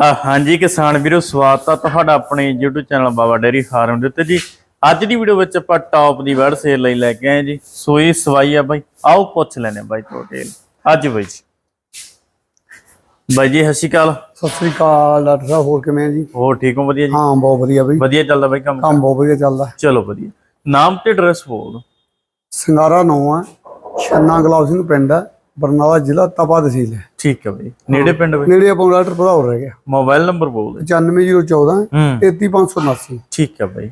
ਹਾਂਜੀ ਕਿਸਾਨ ਵੀਰੋ ਸਵਾਗਤ ਆ ਤੁਹਾਡਾ ਆਪਣੇ YouTube channel Baba dairy farm ਦੇ ਉੱਤੇ ਜੀ। ਅੱਜ ਦੀ ਵੀਡੀਓ ਵਿੱਚ ਆਪਾਂ ਟੌਪ ਦੀ ਵਰਡ ਸੇਲ ਲਈ ਲੈ ਕੇ ਆਏ ਜੀ। ਸੋਈ ਸਵਾਈ ਆ ਬਾਈ ਆਓ ਪੁੱਛ ਲੈਨੇ ਬਾਈ ਟੋਟੇਲ ਅੱਜ ਬਾਈ ਜੀ। ਬਾਈ ਜੀ ਸਤਿ ਸ਼੍ਰੀ ਅਕਾਲ। ਸਤਿ ਸ੍ਰੀ ਅਕਾਲ ਡਾਕਟਰ ਸਾਹਿਬ ਹੋਰ ਕਿਵੇਂ ਆ ਜੀ? ਹੋਰ ਠੀਕ ਹੋ ਵਧੀਆ ਜੀ? ਹਾਂ ਬਹੁਤ ਵਧੀਆ ਬਈ। ਵਧੀਆ ਚੱਲਦਾ ਬਾਈ ਕੰਮ? ਕੰਮ ਬਹੁਤ ਵਧੀਆ ਚੱਲਦਾ। ਚਲੋ ਵਧੀਆ। ਨਾਮ ਤੇ ਐਡਰੈਸ ਬੋਲ ਸਿੰਗਾਰਾ ਨੌ ਆ ਛੰਨਾ ਗਲਾਬ ਸਿੰਘ ਪਿੰਡ ਆ ਬਰਨਾਲਾ ਜ਼ਿਲ੍ਹਾ ਤਪਾ ਤਹਿਸੀਲ ਹੈ। ਠੀਕ ਹੈ ਬਾਈ। ਨੇੜੇ ਪਿੰਡ ਬਾਈ? ਨੇੜੇ ਆਪਾਂ ਡਾਕਟਰ ਭਦੌੜ ਰਹਿ ਗਿਆ। ਮੋਬਾਈਲ ਨੰਬਰ ਬੋਲ ਦਿਓ। 95014 ਹੂੰ। 33579 ਠੀਕ ਹੈ ਬਾਈ।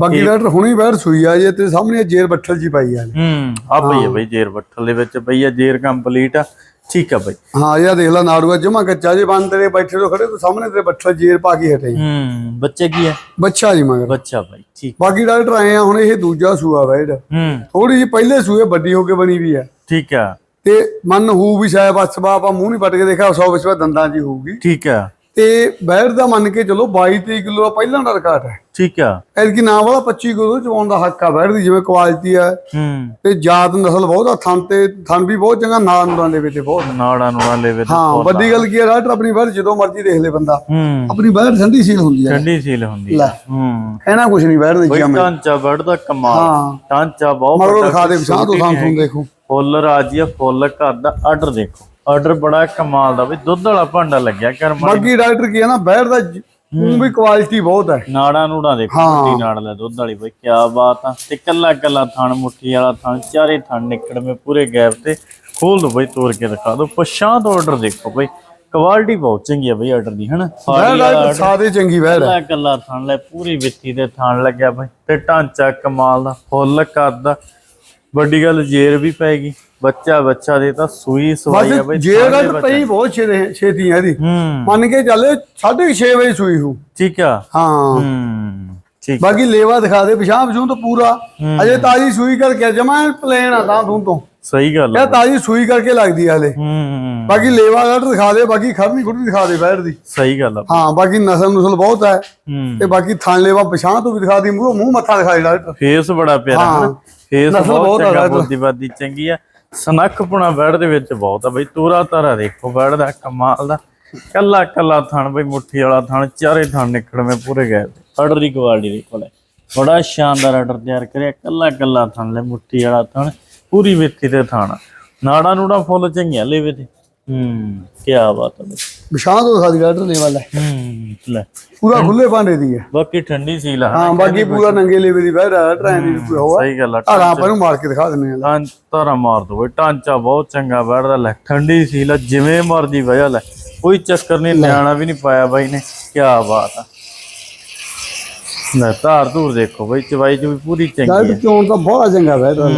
ਬਾਕੀ ਡਾਕਟਰ ਹੁਣੀ ਬੈਠ ਸੂਈ ਆ ਜੇ ਤੇ ਸਾਹਮਣੇ ਜੇਰ ਬੱਠਲ ਜੀ ਪਾਈ ਆ। ਹੂੰ ਆ ਪਈ ਹੈ ਬਾਈ ਜੇਰ ਬੱਠਲ ਦੇ ਵਿੱਚ ਪਈ ਆ ਜੇਰ ਕੰਪਲੀਟ ਆ। ਠੀਕ ਆ ਬਾਈ। ਹਾਂ ਇਹ ਦੇਖ ਲੈ ਨਾੜੂਆ ਜਮਾ ਕੱਚਾ ਜੇ ਬੰਦ ਤੇਰੇ ਬੈਠੇ ਤੋਂ ਖੜੇ ਤੋਂ ਸਾਹਮਣੇ ਤੇਰੇ ਬੱਠਲ ਜੇਰ ਪਾ ਕੇ ਹਟੇ। ਹੂੰ ਬੱਚੇ ਕੀ ਹੈ ਬੱਚਾ ਜੀ ਮਗਰ। ਬੱਚਾ ਬਾਈ ਠੀਕ। ਬਾਕੀ ਡਾਕਟਰ ਆਏ ਆ ਹੁਣ ਇਹ ਦੂਜਾ ਸੂਆ ਵੈਡ ਹੂੰ। ਥੋੜੀ ਜਿਹੀ ਪਹਿਲੇ ਸੂਏ ਵੱਡੀ ਹੋ ਕੇ ਬਣੀ ਵੀ ਆ। ਠੀਕ ਆ। ਤੇ ਮਨ ਹੋਊ ਵੀ ਸ਼ਾਇਦ ਬਸਬਾ ਆਪਾਂ ਮੂੰਹ ਨਹੀਂ ਪੱਟ ਕੇ ਦੇਖਿਆ 100 ਵਿਸਵਾ ਦੰਦਾਂ ਹੀ ਹੋਊਗੀ। ਠੀਕ ਆ ਤੇ ਬੈੜ ਦਾ ਮੰਨ ਕੇ ਚਲੋ 22 23 ਕਿਲੋ ਪਹਿਲਾਂ ਦਾ ਰਿਕਾਰਡ ਹੈ। ਠੀਕ ਆ ਐਤਕੀ ਨਾਂ ਵਾਲਾ 25 ਕਿਲੋ ਚਵਾਉਣ ਦਾ ਹੱਕ ਆ ਬੈੜ ਦੀ ਜਿਵੇਂ ਕੁਆਲਿਟੀ ਆ ਹੂੰ। ਤੇ ਜਾਤ ਨਸਲ ਬਹੁਤ ਆ ਥਣ ਤੇ ਥਣ ਵੀ ਬਹੁਤ ਚੰਗਾ ਨਾਂ ਨਾਂ ਦੇ ਵਿੱਚ ਬਹੁਤ। ਨਾੜਾ ਨੂੜਾ ਲੈਵੇ ਤੇ ਹਾਂ ਵੱਡੀ ਗੱਲ ਕੀ ਆ ਡਾਕਟਰ ਆਪਣੀ ਬੈੜ ਜਦੋਂ ਮਰਜ਼ੀ ਦੇਖ ਲੇ ਬੰਦਾ। ਹੂੰ। ਆਪਣੀ ਬੈੜ ਠੰਡੀ ਸੀਲ ਹੁੰਦੀ ਆ ਠੰਡੀ ਸੀਲ ਹੁੰਦੀ। ਆ ਹੂੰ। ਕਹਿਣਾ ਕੁਛ ਨਹੀਂ ਬੈੜ ਦੇ ਜਿਵੇਂ ਢਾਂਚਾ ਵੜਦਾ ਕਮਾਲ। ਹਾਂ। ਢਾਂਚਾ ਬਹੁਤ ਵੱਡਾ, ਦਿਖਾ ਦੇ ਵਿਸ਼ਾਂ ਤੋਂ ਨਹੀਂ ਤੋਂ ਦੇਖੋ। ਫੁੱਲ ਰਾਜੀ ਆ ਫੁੱਲ ਘਰ ਦਾ ਆਰਡਰ ਦੇਖੋ। ਆਰਡਰ ਬੜਾ ਕਮਾਲ ਦਾ ਬਈ ਦੁੱਧ ਵਾਲਾ ਭਾਂਡਾ ਲੱਗਿਆ ਕਰ ਬਾਕੀ ਡਾਕਟਰ ਕੀ ਨਾ ਬੈੜ ਦਾ ਉਹ ਵੀ ਕੁਆਲਿਟੀ ਬਹੁਤ ਹੈ। ਨਾੜਾ ਨੂੜਾ ਦੇਖੋ। ਮੁੱਠੀ ਨਾੜ ਲੈ ਦੁੱਧ ਵਾਲੀ ਬਈ ਕੀ ਬਾਤ ਆ। ਤੇ ਕੱਲਾ ਕੱਲਾ ਥਣ ਮੁੱਠੀ ਵਾਲਾ ਥਣ ਚਾਰੇ ਥਣ ਨਿਕੜਵੇਂ ਪੂਰੇ ਗੈਪ ਤੇ। ਖੋਲ ਦੋ ਬਈ ਤੋੜ ਕੇ ਦਿਖਾ ਦੋ। ਪਛਾਂ ਤੋਂ ਆਰਡਰ ਦੇਖੋ ਬਈ ਕੁਆਲਿਟੀ ਬਹੁਤ ਚੰਗੀ ਆ ਬਈ ਆਰਡਰ ਦੀ ਹਨਾ? ਸਾਦੇ ਚੰਗੀ ਹੈ। ਕੱਲਾ ਕੱਲਾ ਥਣ ਲੈ ਪੂਰੀ ਵਿੱਥੀ ਦੇ ਥਣ ਲੱਗਿਆ ਬਈ। ਤੇ ਢਾਂਚਾ ਕਮਾਲ ਦਾ ਫੁੱਲ ਕਰਦਾ ਵੱਡੀ ਗੱਲ ਜੇਰ ਵੀ ਪੈਗੀ ਬੱਚਾ ਬੱਚਾ ਦੇ ਤਾਂ ਸੂਈ ਸਵਾਈ ਆ ਬਈ ਜੇ ਡਾਕਟਰ ਪਈ ਬਹੁਤ ਛੇ ਛੇਤੀ ਆ ਇਹਦੀ ਮੰਨ ਕੇ ਚੱਲੇ 6:30 ਵਜੇ ਸੂਈ ਹੂ ਠੀਕ ਆ। ਹਾਂ। ਠੀਕ ਬਾਕੀ ਲੇਵਾ ਦਿਖਾ ਦੇ ਪਿਛਾਂ ਪਿਛੋਂ ਤਾਂ ਪੂਰਾ। ਅਜੇ ਤਾਜੀ ਸੂਈ ਕਰਕੇ ਜਮਾ ਪਲੇਨ ਆ ਤਾਂ ਤੂੰ ਤੋਂ ਸਹੀ ਗੱਲ ਆ। ਇਹ ਤਾਜੀ ਸੂਈ ਕਰਕੇ ਲੱਗਦੀ ਆ ਹਲੇ। ਹੂੰ ਬਾਕੀ ਲੇਵਾ ਘਟ ਦਿਖਾ ਦੇ ਬਾਕੀ ਖਰਨੀ ਖੁਰਨੀ ਦਿਖਾ ਦੇ ਬੈਠ ਦੀ। ਸਹੀ ਗੱਲ ਆ। ਹਾਂ ਬਾਕੀ ਨਸਲ ਨੁਸਲ ਬਹੁਤ ਹੈ ਹੂੰ। ਤੇ ਬਾਕੀ ਥਣ ਲੇਵਾ ਪਿਛਾਂ ਤੋਂ ਵੀ ਦਿਖਾ ਦੀ ਮੂੰਹ ਮੂੰਹ ਮੱਥਾ ਦਿਖਾ ਦੇ ਡਾਕਟਰ ਫੇਸ ਬੜਾ ਪਿਆਰਾ ਹਾਂ। ਹੈ। ਫੇਸ ਬਹੁਤ ਚੰਗਾ। ਬੁੱਧੀਵਾਦੀ ਚੰਗੀ ਆ। ਸਨੱਖਪੁਣਾ ਬੈੜ ਦੇ ਵਿੱਚ ਬਹੁਤ ਆ ਬਈ। ਤੂਰਾ ਤਾਰਾ ਦੇਖੋ ਬੈੜ ਦਾ ਕਮਾਲ ਦਾ। ਕੱਲਾ ਕੱਲਾ ਥਣ ਬਈ ਮੁੱਠੀ ਵਾਲਾ ਥਣ ਚਾਰੇ ਥਣ ਨਿਕੜਵੇਂ ਪੂਰੇ ਗਏ। ਆਰਡਰ ਦੀ ਕੁਆਲਿਟੀ ਦੇਖੋ ਲੈ। ਬੜਾ ਸ਼ਾਨਦਾਰ ਆਰਡਰ ਤਿਆਰ ਕਰਿਆ। ਕੱਲਾ ਕੱਲਾ ਥਣ ਲੈ ਮੁੱਠੀ ਵਾਲਾ ਥਣ। ਪੂਰੀ ਵਿੱਥੀ ਤੇ ਥਣ। ਨਾੜਾ ਨੂੜਾ ਫੁੱਲ ਚੰਗੀਆਂ ਲੈਵੇ ਤੇ ਹੂੰ। ਕੀ ਬਾਤ ਆ ਬਈ। ਪਿਛਾਂ ਤੋਂ ਦਿਖਾ ਦੀ ਡਾਕਟਰ ਲੇਵਾ ਲੈ ਹੂੰ ਲੈ। ਪੂਰਾ ਖੁੱਲੇ ਭਾਂਡੇ ਦੀ ਹੈ। ਬਾਕੀ ਠੰਡੀ ਸੀ ਲਾ ਹਾਂ ਬਾਕੀ ਪੂਰਾ ਨੰਗੇ ਲੇਵੇ ਦੀ ਬੈਠ ਆ ਟ੍ਰੈਨ ਦੀ ਕੋਈ ਹੋਆ ਸਹੀ ਗੱਲ ਆ ਆ ਆਪਾਂ ਨੂੰ ਮਾਰ ਕੇ ਦਿਖਾ ਦਿੰਨੇ ਆ ਤਾਰਾ ਮਾਰ ਦੋ ਬਈ ਢਾਂਚਾ ਬਹੁਤ ਚੰਗਾ ਬੈਠਦਾ ਲੈ। ਠੰਡੀ ਸੀ ਲੈ ਜਿਵੇਂ ਮਰਜ਼ੀ ਵਜਾ ਲੈ। ਕੋਈ ਚੱਕਰ ਨਹੀਂ ਨਿਆਣਾ ਵੀ ਨਹੀਂ ਪਾਇਆ ਬਾਈ ਨੇ ਕੀ ਬਾਤ ਆ। ਲੈ ਧਾਰ ਧੂਰ ਦੇਖੋ ਬਈ ਚਵਾਈ ਚ ਵੀ ਪੂਰੀ ਚੰਗੀ ਹੈ ਚੋਣ ਤਾਂ ਬਹੁਤ ਚੰਗਾ ਬੈਠ ਹੂੰ।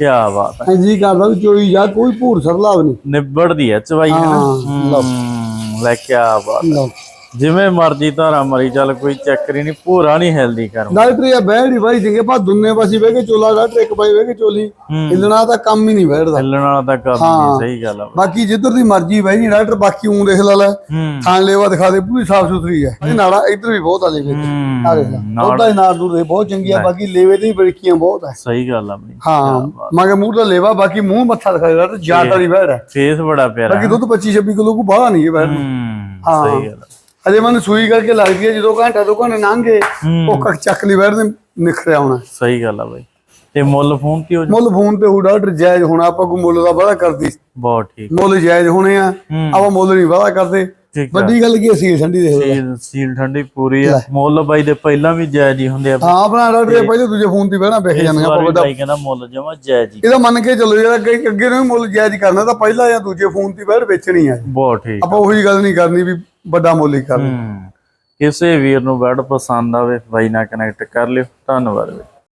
ਕੀ ਬਾਤ ਐ ਜੀ ਕਰਦਾ ਵੀ ਚੋਈ ਜਾ ਕੋਈ ਭੂਰ ਸਰਲਾ ਵੀ ਨਹੀਂ ਨਿਬੜਦੀ ਹੈ ਚਵਾਈ ਹੈ ਨਾ। ਹਾਂ, ਲਓ। ਹੂੰ, ਲੈ ਕੀ ਬਾਤ ਲਓ। ਜਿਵੇਂ ਮਰਜ਼ੀ ਧਾਰਾ ਮਰੀ ਚੱਲ ਕੋਈ ਚੱਕਰ ਨਹੀਂ ਪੂਰਾ ਨਹੀਂ ਹੈਲਦੀ ਕਰ ਡਾਕਟਰ ਬੈਠ ਹੀ ਬਾਈ ਚੰਗੇ ਪਾ ਦੁੰਨੇ ਪਾਸੇ ਬਹਿ ਕੇ ਚੋਲਾ ਡਾਕਟਰ ਇੱਕ ਪਾਸੇ ਬਹਿ ਕੇ ਚੋਲੀ। ਹਿੱਲਣਾ ਤਾਂ ਕੰਮ ਹੀ ਨਹੀਂ ਬੈਠਦਾ। ਹਿੱਲਣ ਵਾਲਾ ਤਾਂ ਕੰਮ ਨਹੀਂ ਸਹੀ ਗੱਲ ਆ। ਬਾਕੀ ਜਿੱਧਰ ਦੀ ਮਰਜ਼ੀ ਬਹਿ ਜੀ ਡਾਕਟਰ ਬਾਕੀ ਉਂ ਦੇਖ ਲਾ ਲੈ। ਥਾਂ ਲੇਵਾ ਦਿਖਾ ਦੇ ਪੂਰੀ ਸਾਫ਼ ਸੁਥਰੀ ਹੈ ਇਹ ਨਾੜਾ ਇੱਧਰ ਵੀ ਬਹੁਤ ਆ ਲੇਵੇ ਆ ਦੇਖ ਲਾ। ਉਹਦਾ ਹੀ ਨਾੜ ਦੂਰ ਦੇ ਬਹੁਤ ਚੰਗੀ ਆ ਬਾਕੀ ਲੇਵੇ ਦੀ ਬੜਕੀਆਂ ਬਹੁਤ ਹੈ ਸਹੀ ਗੱਲ ਆ ਬਈ। ਹਾਂ ਮਗਰ ਮੂੰਹ ਦਾ ਲੇਵਾ ਬਾਕੀ ਮੂੰਹ ਮੱਥਾ ਦਿਖਾ ਡਾਕਟਰ ਜ਼ਿਆਦਾ ਨਹੀਂ ਬੈਠ ਹੈ ਫੇਸ ਬੜਾ ਪਿਆਰਾ। ਬਾਕੀ ਦੁੱਧ 25 26 ਕਿਲੋ ਕੋ ਬਾਹਰ ਨਹੀਂ ਹੈ ਬੈਠ ਹੂੰ। ਸਹੀ ਗੱਲ ਆ। ਅਜੇ ਮੈਨੂੰ ਸੂਈ ਕਰਕੇ ਲੱਗਦੀ ਹੈ ਜਦੋਂ ਘੰਟਾ ਦੋ ਘੰਟੇ ਲੰਘੇ ਉਹ ਕੱਖ ਚੱਕ ਲਈ ਬੈਠ ਦੇ ਨਿਖਰਿਆ ਹੋਣਾ। ਸਹੀ ਗੱਲ ਆ ਬਈ। ਤੇ ਮੁੱਲ ਫੋਨ ਕੀ ਹੋ ਜਾ ਮੁੱਲ ਫੋਨ ਤੇ ਉਹ ਡਾਕਟਰ ਜਾਇਜ਼ ਹੋਣਾ ਆਪਾਂ ਕੋ ਮੁੱਲ ਦਾ ਵਾਅਦਾ ਕਰਦੀ। ਬਹੁਤ ਠੀਕ। ਮੁੱਲ ਜਾਇਜ਼ ਹੋਣੇ ਆ ਹੂੰ। ਆਪਾਂ ਮੁੱਲ ਨਹੀਂ ਵਾਅਦਾ ਕਰਦੇ। ਆ। ਵੱਡੀ ਗੱਲ ਕੀ ਸੀ ਠੰਡੀ ਲਓ। ਸੀਲ ਸੀਲ ਠੰਡੀ ਪੂਰੀ ਆ। ਮੁੱਲ ਬਾਈ ਦੇ ਪਹਿਲਾਂ ਵੀ ਜਾਇਜ਼ ਹੀ ਹੁੰਦੇ ਆ। ਹਾਂ ਆਪਣਾ ਡਾਕਟਰ ਪਹਿਲੇ ਦੂਜੇ ਫੋਨ ਤੇ ਬਹਿਣਾ ਵੇਖ ਜਾਂਦੇ ਵੀ ਵੱਡਾ ਬਾਈ ਕਹਿੰਦਾ ਮੁੱਲ ਜਮਾ ਜਾਇਜ਼ ਹੀ। ਇਹਦਾ ਮੰਨ ਕੇ ਚੱਲੋ ਜਿਹੜਾ ਅੱਗੇ ਨੂੰ ਮੁੱਲ ਜਾਇਜ਼ ਕਰਨਾ ਤਾਂ ਪਹਿਲਾ ਜਾਂ ਦੂਜੇ ਫੋਨ ਤੇ ਬਹਿ ਵੇਚਣੀ ਆ। ਬਹੁਤ ਠੀਕ ਆਪਾਂ ਉਹੀ ਗੱਲ ਨਹੀਂ ਕਰਨੀ ਵੀ ਵੱਡਾ ਮੁੱਲ ਹੀ ਕਰਨਾ ਕਿਸੇ ਵੀਰ ਨੂੰ ਬੈਡ ਪਸੰਦ ਆਵੇ, ਬਾਈ ਨਾਲ ਕਨੈਕਟ ਕਰ ਲਿਓ। ਧੰਨਵਾਦ ਬਈ